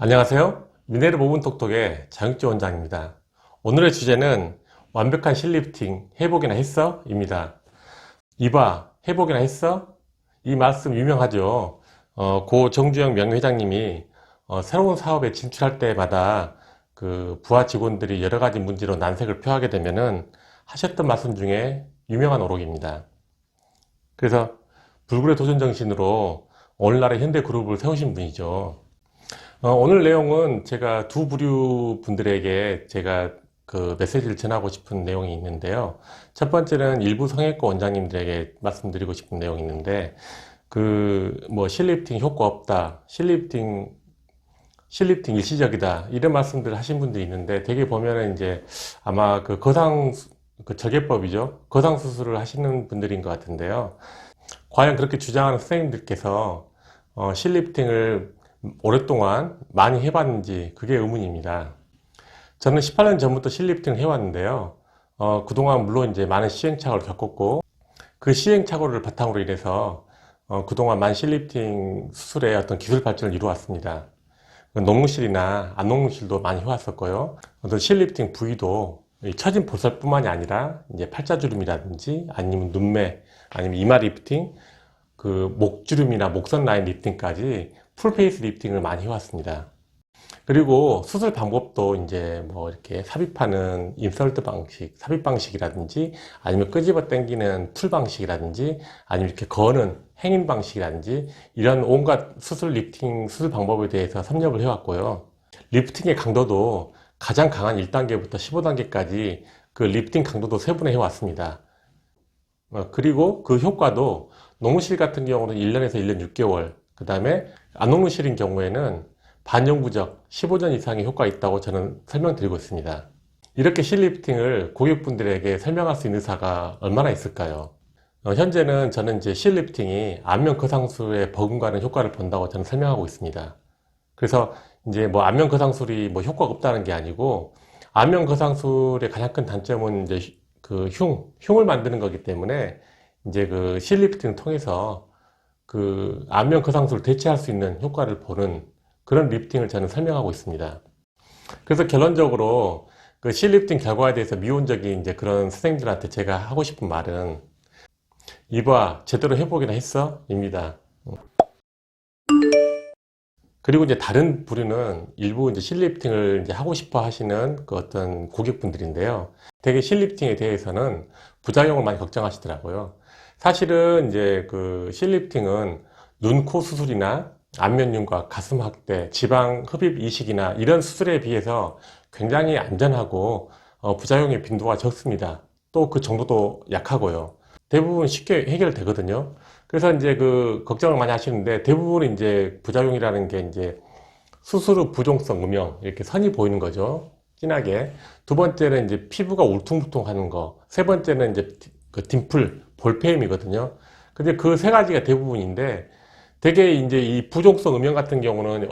안녕하세요. 미네르 모분 톡톡의 장육주 원장입니다. 오늘의 주제는 완벽한 실리프팅 해보기나 했어? 입니다. 이봐, 해보기나 했어? 이 말씀 유명하죠. 어, 고 정주영 명예회장님이 어, 새로운 사업에 진출할 때마다 그 부하 직원들이 여러 가지 문제로 난색을 표하게 되면은 하셨던 말씀 중에 유명한 오록입니다. 그래서 불굴의 도전 정신으로 오늘날의 현대 그룹을 세우신 분이죠. 어, 오늘 내용은 제가 두 부류 분들에게 제가 그 메시지를 전하고 싶은 내용이 있는데요. 첫 번째는 일부 성형외과 원장님들에게 말씀드리고 싶은 내용이 있는데, 그, 뭐, 실리프팅 효과 없다, 실리프팅, 실리프팅 일시적이다, 이런 말씀들 하신 분들이 있는데, 되게 보면은 이제 아마 그 거상, 그 저개법이죠. 거상 수술을 하시는 분들인 것 같은데요. 과연 그렇게 주장하는 선생님들께서, 어, 실리프팅을 오랫동안 많이 해봤는지 그게 의문입니다. 저는 18년 전부터 실리프팅을 해왔는데요. 어, 그동안 물론 이제 많은 시행착오를 겪었고 그 시행착오를 바탕으로 인해서 어, 그동안 많은 실리프팅 수술의 어떤 기술 발전을 이루었습니다. 농무실이나 안농무실도 많이 해왔었고요. 어떤 실리프팅 부위도 이 처진 볼살뿐만이 아니라 이제 팔자주름이라든지 아니면 눈매 아니면 이마 리프팅 그 목주름이나 목선 라인 리프팅까지 풀페이스 리프팅을 많이 해왔습니다. 그리고 수술 방법도 이제 뭐 이렇게 삽입하는 인설트 방식, 삽입 방식이라든지 아니면 끄집어 당기는 풀 방식이라든지 아니면 이렇게 거는 행인 방식이라든지 이런 온갖 수술 리프팅 수술 방법에 대해서 섭렵을 해왔고요. 리프팅의 강도도 가장 강한 1단계부터 15단계까지 그 리프팅 강도도 세분해 해왔습니다. 어, 그리고 그 효과도 농무실 같은 경우는 1년에서 1년 6개월, 그 다음에 안농무실인 경우에는 반영구적 15전 이상의 효과가 있다고 저는 설명드리고 있습니다. 이렇게 실리프팅을 고객분들에게 설명할 수 있는 의사가 얼마나 있을까요? 어, 현재는 저는 이제 실리프팅이 안면 거상술에 버금가는 효과를 본다고 저는 설명하고 있습니다. 그래서 이제 뭐 안면 거상술이 뭐 효과가 없다는 게 아니고 안면 거상술의 가장 큰 단점은 이제 그 흉, 흉을 만드는 거기 때문에 이제 그 실리프팅을 통해서 그 안면 거상술을 대체할 수 있는 효과를 보는 그런 리프팅을 저는 설명하고 있습니다. 그래서 결론적으로 그 실리프팅 결과에 대해서 미온적인 이제 그런 선생님들한테 제가 하고 싶은 말은 이봐 제대로 해보기나 했어? 입니다. 그리고 이제 다른 부류는 일부 이제 실리프팅을 이제 하고 싶어 하시는 그 어떤 고객분들인데요. 되게 실리프팅에 대해서는 부작용을 많이 걱정하시더라고요. 사실은 이제 그 실리프팅은 눈, 코 수술이나 안면윤곽, 가슴 확대, 지방 흡입 이식이나 이런 수술에 비해서 굉장히 안전하고 어, 부작용의 빈도가 적습니다. 또 그 정도도 약하고요. 대부분 쉽게 해결되거든요. 그래서 이제 그 걱정을 많이 하시는데 대부분 이제 부작용이라는 게 이제 수술 후 부종성 음영 이렇게 선이 보이는 거죠. 진하게. 두 번째는 이제 피부가 울퉁불퉁하는 거. 세 번째는 이제 그 딤플, 볼페임이거든요. 근데 그 세 가지가 대부분인데 되게 이제 이 부종성 음영 같은 경우는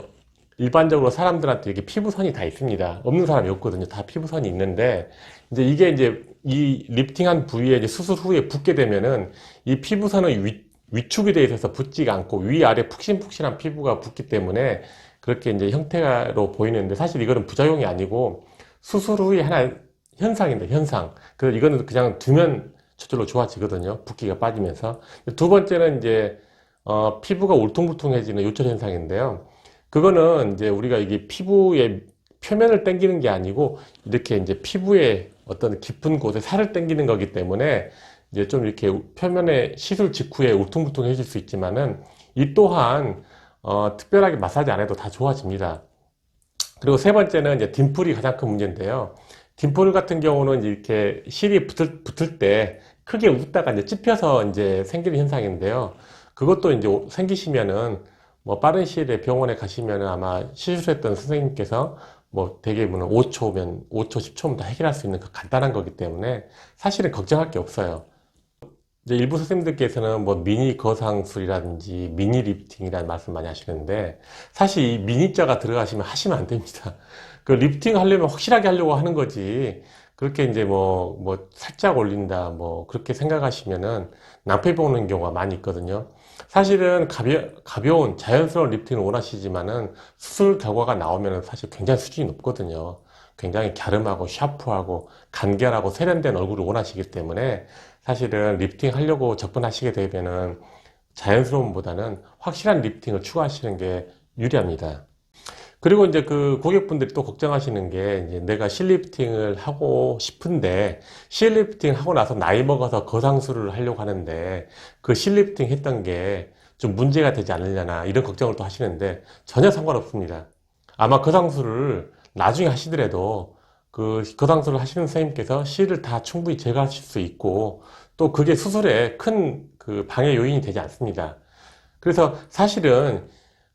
일반적으로 사람들한테 이렇게 피부선이 다 있습니다. 없는 사람이 없거든요. 다 피부선이 있는데, 이제 이게 이제 이 리프팅한 부위에 수술 후에 붓게 되면은 이 피부선은 위, 위축이 되어 있어서 붙지가 않고 위아래 푹신푹신한 피부가 붙기 때문에 그렇게 이제 형태로 보이는데 사실 이거는 부작용이 아니고 수술 후에 하나 현상인데 현상. 그래서 이거는 그냥 두면 저절로 좋아지거든요. 붓기가 빠지면서. 두 번째는 이제 어, 피부가 울퉁불퉁해지는 요철 현상인데요. 그거는 이제 우리가 이게 피부의 표면을 당기는 게 아니고 이렇게 이제 피부의 어떤 깊은 곳에 살을 당기는 거기 때문에 이제 좀 이렇게 표면에 시술 직후에 울퉁불퉁해질 수 있지만은 이 또한 어, 특별하게 마사지 안 해도 다 좋아집니다. 그리고 세 번째는 이제 딤플이 가장 큰 문제인데요. 딤플 같은 경우는 이렇게 실이 붙을, 붙을 때 크게 웃다가 이제 찝혀서 이제 생기는 현상인데요. 그것도 이제 생기시면은 뭐 빠른 시일에 병원에 가시면은 아마 시술했던 선생님께서 뭐 대개는 5초면 5초, 10초면 다 해결할 수 있는 그 간단한 거기 때문에 사실은 걱정할 게 없어요. 이제 일부 선생님들께서는 뭐 미니 거상술이라든지 미니 리프팅이라는 말씀 많이 하시는데 사실 이 미니자가 들어가시면 하시면 안 됩니다. 그 리프팅 하려면 확실하게 하려고 하는 거지. 그렇게 이제 뭐, 뭐, 살짝 올린다, 뭐, 그렇게 생각하시면은 낭패 보는 경우가 많이 있거든요. 사실은 가벼, 가벼운 자연스러운 리프팅을 원하시지만은 수술 결과가 나오면 사실 굉장히 수준이 높거든요. 굉장히 갸름하고 샤프하고 간결하고 세련된 얼굴을 원하시기 때문에 사실은 리프팅 하려고 접근하시게 되면은 자연스러움보다는 확실한 리프팅을 추구하시는 게 유리합니다. 그리고 이제 그 고객분들이 또 걱정하시는 게 이제 내가 실리프팅을 하고 싶은데 실리프팅 하고 나서 나이 먹어서 거상술을 하려고 하는데 그 실리프팅 했던 게 좀 문제가 되지 않으려나 이런 걱정을 또 하시는데 전혀 상관없습니다. 아마 거상술을 나중에 하시더라도 그 거상술을 하시는 선생님께서 실을 다 충분히 제거하실 수 있고 또 그게 수술에 큰 그 방해 요인이 되지 않습니다. 그래서 사실은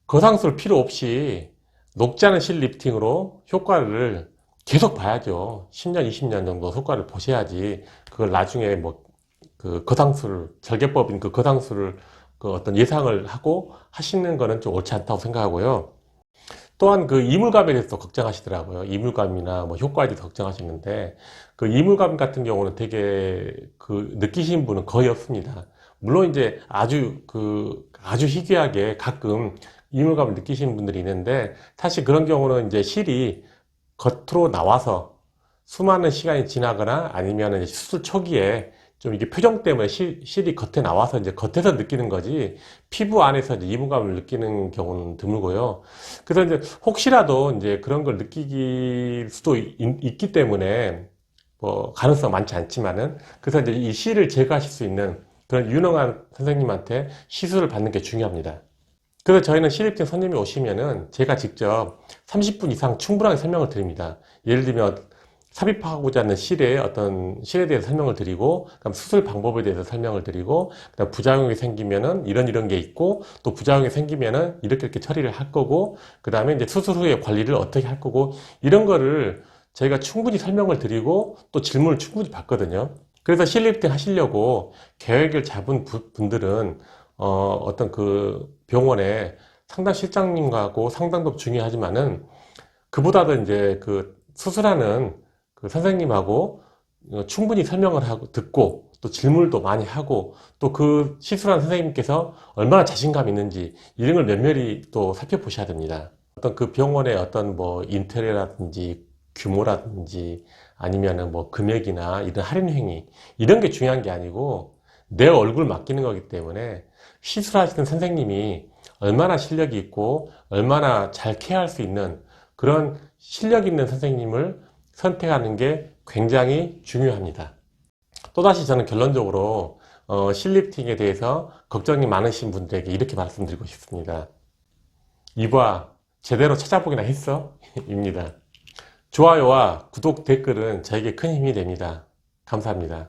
거상술 필요 없이 녹지 않은 실 리프팅으로 효과를 계속 봐야죠. 10년, 20년 정도 효과를 보셔야지 그걸 나중에 뭐 그 거상술, 절개법인 그 거상술을 그 어떤 예상을 하고 하시는 거는 좀 옳지 않다고 생각하고요. 또한 그 이물감에 대해서 걱정하시더라고요. 이물감이나 뭐 효과에 대해서 걱정하시는데 그 이물감 같은 경우는 되게 그 느끼시는 분은 거의 없습니다. 물론 이제 아주 그 아주 희귀하게 가끔 이물감을 느끼시는 분들이 있는데 사실 그런 경우는 이제 실이 겉으로 나와서 수많은 시간이 지나거나 아니면 수술 초기에 좀 이게 표정 때문에 실, 실이 겉에 나와서 이제 겉에서 느끼는 거지 피부 안에서 이제 이물감을 느끼는 경우는 드물고요. 그래서 이제 혹시라도 이제 그런 걸 느끼길 수도 있, 있기 때문에 뭐 가능성 많지 않지만은 그래서 이제 이 실을 제거하실 수 있는 그런 유능한 선생님한테 시술을 받는 게 중요합니다. 그래서 저희는 실립증 손님이 오시면은 제가 직접 30분 이상 충분하게 설명을 드립니다. 예를 들면 삽입하고자 하는 실의 어떤 실에 대해서 설명을 드리고, 그다음 수술 방법에 대해서 설명을 드리고, 그다음 부작용이 생기면은 이런 이런 게 있고, 또 부작용이 생기면은 이렇게 이렇게 처리를 할 거고, 그다음에 이제 수술 후에 관리를 어떻게 할 거고, 이런 거를 저희가 충분히 설명을 드리고, 또 질문을 충분히 받거든요. 그래서 실립팅 하시려고 계획을 잡은 부- 분들은 어, 어떤 그 병원에 상담 실장님하고 상담도 중요하지만은 그보다도 이제 그 수술하는 그 선생님하고 어, 충분히 설명을 하고 듣고 또 질문도 많이 하고 또 그 시술한 선생님께서 얼마나 자신감 있는지 이런 걸 면밀히 또 살펴보셔야 됩니다. 어떤 그 병원의 어떤 뭐 인테리어라든지 규모라든지 아니면은 뭐 금액이나 이런 할인 행위 이런 게 중요한 게 아니고 내 얼굴 맡기는 거기 때문에 시술하시는 선생님이 얼마나 실력이 있고 얼마나 잘 케어할 수 있는 그런 실력 있는 선생님을 선택하는 게 굉장히 중요합니다. 또다시 저는 결론적으로 어, 실리프팅에 대해서 걱정이 많으신 분들에게 이렇게 말씀드리고 싶습니다. 이봐, 제대로 찾아보기나 했어? 입니다. 좋아요와 구독, 댓글은 저에게 큰 힘이 됩니다. 감사합니다.